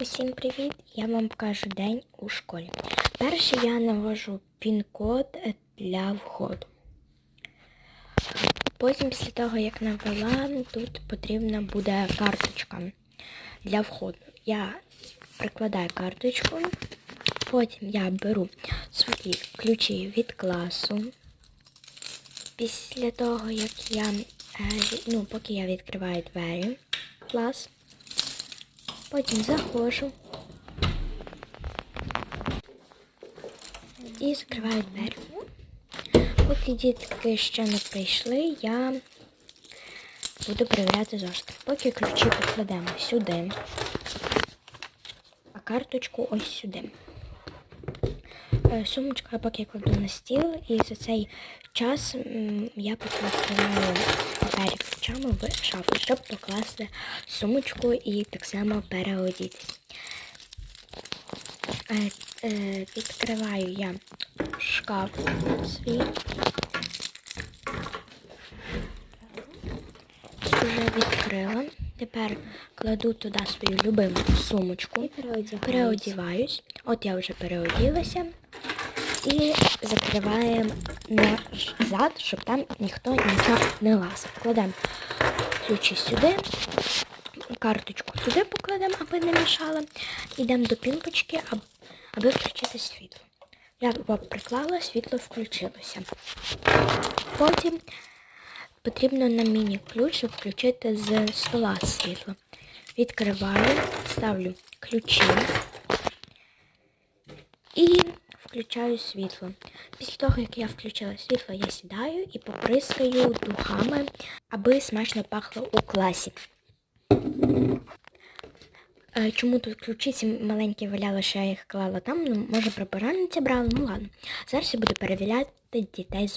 Усім привіт! Я вам покажу день у школі. Перше я навожу пін-код для входу. Потім, після того, як навела, тут потрібна буде карточка для входу. Я прикладаю карточку, потім я беру свої ключі від класу. Після того, як я, е, ну, поки я відкриваю двері клас, потім заходжу і закриваю двері. Поки дітки ще не прийшли, я буду перевіряти зошити. Поки ключі покладемо сюди, а карточку ось сюди. Е, Сумочку я поки кладу на стіл, і за цей час я покладаю двері ключами в шафу, щоб покласти сумочку і так само переодітись. Е, е, Відкриваю я шкаф свій. Вже відкрила. Тепер кладу туди свою любиму сумочку. Переодіваюсь. От я вже переоділася. І закриваємо назад, щоб там ніхто ніхто не лазив. Кладемо ключі сюди, карточку туди покладемо, аби не мішала. Йдемо до пінпочки, аби включити світло. Я приклала, світло включилося. Потім потрібно на міні-ключ, включити з стола світло. Відкриваю, ставлю ключі і включаю світло. Після того, як я включила світло, я сідаю і поприскаю духами, аби смачно пахло у класі. Е, Чому тут ключі ці маленькі валяли, що я їх клала там, ну, може прибиральниця брала, ну ладно. Зараз я буду перевіряти дітей з